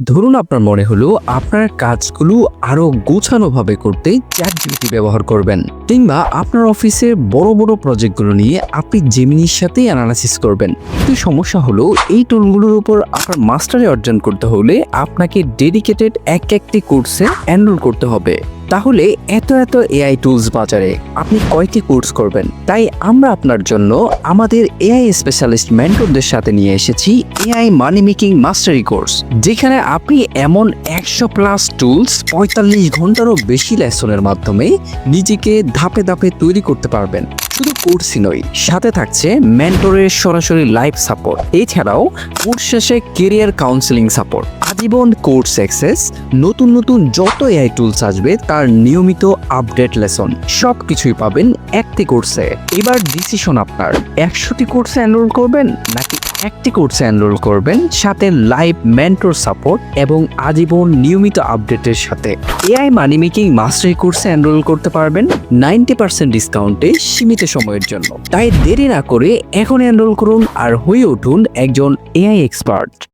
ধরুন আপনার মনে হলো আপনার কাজগুলো আরও গোছানোভাবে করতে চ্যাট জিপিটি ব্যবহার করবেন। কিংবা আপনার অফিসের বড় বড় প্রজেক্টগুলো নিয়ে আপনি জেমিনির সাথে অ্যানালাইসিস করবেন। কিন্তু সমস্যা হলো, এই টুলগুলোর উপর আপনার মাস্টারে অর্জন করতে হলে আপনাকে ডেডিকেটেড এক একটি কোর্সে এনরোল করতে হবে। তাহলে এত এত এআই টুলস বাজারে আপনি কয়টি কোর্স করবেন? তাই আমরা আপনার জন্য আমাদের এআই স্পেশালিস্ট মেন্টরদের সাথে নিয়ে এসেছি AI money making mastery course যেখানে আপনি এমন একশো প্লাস টুলস পঁয়তাল্লিশ ঘন্টারও বেশি লেসনের মাধ্যমে নিজেকে ধাপে ধাপে তৈরি করতে পারবেন। শুধু কোর্সই নয়, সাথে থাকছে মেন্টরের সরাসরি লাইভ সাপোর্ট এছাড়াও কোর্স শেষে কেরিয়ার কাউন্সেলিং সাপোর্ট আজীবন কোর্স অ্যাক্সেস নতুন নতুন যত এআই টুলস আসবে, তার নিয়মিত আপডেট লেসন সব কিছুই পাবেন একটি কোর্সে এবার ডিসিশন আপনার। একশোটি কোর্সে এনরোল করবেন, নাকি একটি কোর্সে এনরোল করবেন, সাথে লাইভ মেন্টর সাপোর্ট এবং আজীবন নিয়মিত আপডেটের সাথে। এআই মানি মেকিং মাস্টারি কোর্সে এনরোল করতে পারবেন নাইনটি পার্সেন্ট ডিসকাউন্টে সীমিত সময়ের জন্য। তাই দেরি না করে এখন এনরোল করুন আর হয়ে উঠুন একজন এআই এক্সপার্ট।